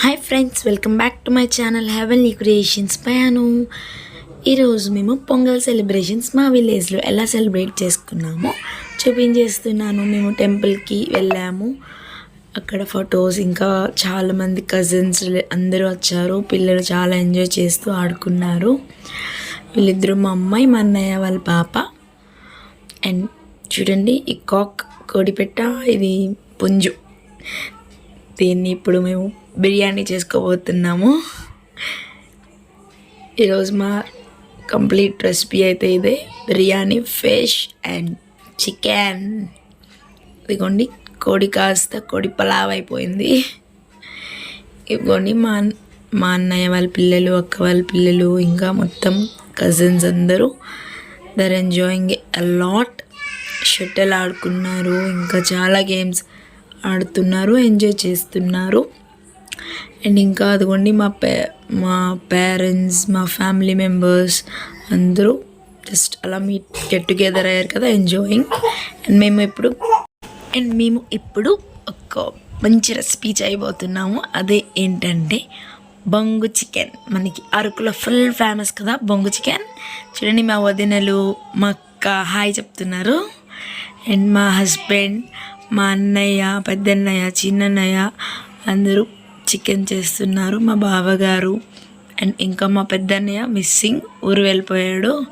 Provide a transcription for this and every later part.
Hi friends welcome back to my channel heavenly creations పయాను. ఈరోజు మేము pongal celebrations మా విలేజ్లో ఎలా సెలబ్రేట్ చేసుకున్నామో చూపించేస్తున్నాను మేము టెంపుల్కి వెళ్ళాము. అక్కడ ఫొటోస్ ఇంకా చాలామంది కజిన్స్ అందరూ వచ్చారు. పిల్లలు చాలా ఎంజాయ్ చేస్తూ ఆడుకున్నారు. వీళ్ళిద్దరు మా అమ్మాయి మా అన్నయ్య వాళ్ళ పాప. అండ్ చూడండి ఈ కాక్ కోడిపెట్ట ఇది పుంజు. దీన్ని ఇప్పుడు మేము బిర్యానీ చేసుకోబోతున్నాము. ఈరోజు మా కంప్లీట్ రెసిపీ అయితే ఇదే. Biryani fish and chicken. ఇదిగోండి కోడి కాస్త కోడి పలావ్ అయిపోయింది. ఇదిగోండి మా మా అన్నయ్య వాళ్ళ పిల్లలు అక్క వాళ్ళ పిల్లలు ఇంకా మొత్తం కజిన్స్ అందరూ. దర్ ఎంజాయింగ్ లాట్ షటిల్ ఆడుకున్నారు ఇంకా చాలా గేమ్స్ ఆడుతున్నారు ఎంజాయ్ చేస్తున్నారు. అండ్ ఇంకా అదిగోండి మా పే మా పేరెంట్స్ మా ఫ్యామిలీ మెంబర్స్ అందరూ జస్ట్ అలా మీ గెట్ టుగెదర్ అయ్యారు కదా ఎంజాయింగ్. అండ్ మేము ఇప్పుడు అండ్ మేము ఇప్పుడు ఒక మంచి రెసిపీ చేయబోతున్నాము. అదే ఏంటంటే బొంగు చికెన్. మనకి అరకులో ఫుల్ ఫేమస్ కదా బొంగు చికెన్. చూడండి మా వదినలు మా అక్క హాయ్ చెప్తున్నారు. అండ్ మా హస్బెండ్ మా అన్నయ్య పెద్దన్నయ్య చిన్నన్నయ్య అందరూ చికెన్ చేస్తున్నారు. మా బావగారు అండ్ ఇంకా మా పెద్దన్నయ్య మిస్సింగ్ ఊరు వెళ్ళిపోయాడు.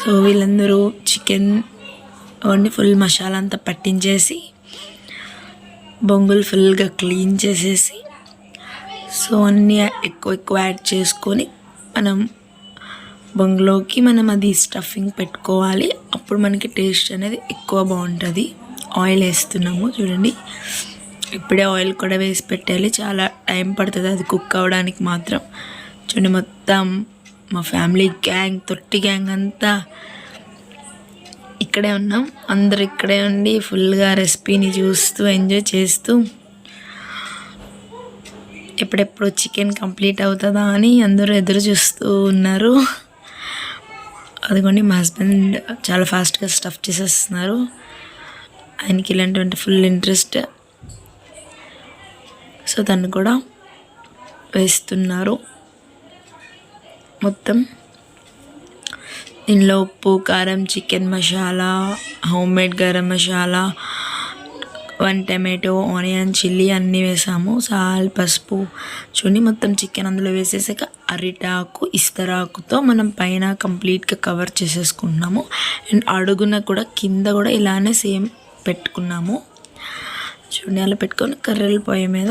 సో వీళ్ళందరూ చికెన్ వండి ఫుల్ మసాలా అంతా పట్టించేసి బొంగులు ఫుల్గా క్లీన్ చేసేసి సో అన్నీ ఎక్కువ ఎక్కువ యాడ్ చేసుకొని మనం బొంగులోకి మనం అది స్టఫింగ్ పెట్టుకోవాలి. అప్పుడు మనకి టేస్ట్ అనేది ఎక్కువ బాగుంటుంది. ఆయిల్ వేస్తున్నాము చూడండి. ఇప్పుడే ఆయిల్ కూడా వేసి పెట్టాలి చాలా టైం పడుతుంది అది కుక్ అవ్వడానికి మాత్రం. చూడండి మొత్తం మా ఫ్యామిలీ గ్యాంగ్ తొట్టి గ్యాంగ్ అంతా ఇక్కడే ఉన్నాం. అందరు ఇక్కడే ఉండి ఫుల్గా రెసిపీని చూస్తూ ఎంజాయ్ చేస్తూ ఎప్పుడెప్పుడు చికెన్ కంప్లీట్ అవుతుందా అని అందరూ ఎదురు చూస్తూ ఉన్నారు. అదిగోండి మా హస్బెండ్ చాలా ఫాస్ట్గా స్టఫ్ చేసేస్తున్నారు. ఆయనకి ఇలాంటివంటి ఫుల్ ఇంట్రెస్ట్ సో దాన్ని కూడా వేస్తున్నారు. మొత్తం దీనిలో ఉప్పు కారం chicken masala home made garam masala one tomato onion chilli అన్నీ వేసాము. సాల్ పసుపు చూని మొత్తం చికెన్ అందులో వేసేసాక అరిటాకు ఇస్తరాకుతో మనం పైన కంప్లీట్గా కవర్ చేసేసుకుంటున్నాము. అండ్ అడుగున కూడా కింద కూడా ఇలానే సేమ్ పెట్టుకున్నాము. చూడండి అలా పెట్టుకొని కర్రెల పొయ్యి మీద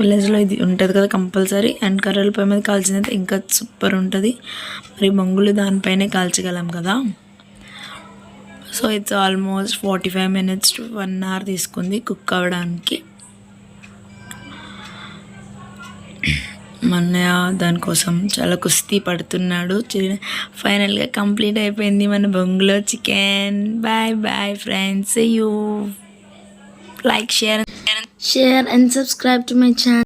విలేజ్లో ఇది ఉంటుంది కదా కంపల్సరీ. అండ్ కర్రల పొయ్యి మీద కాల్చినైతే ఇంకా సూపర్ ఉంటుంది. మరి మంగులు దానిపైనే కాల్చగలం కదా. So it's almost forty five minutes to one hour తీసుకుంది కుక్ అవ్వడానికి. మన్నయ్య దానికోసం చాలా కుస్తీ పడుతున్నాడు. ఫైనల్గా కంప్లీట్ అయిపోయింది మన బొంగులో chicken bye bye friends you like share share and subscribe to my channel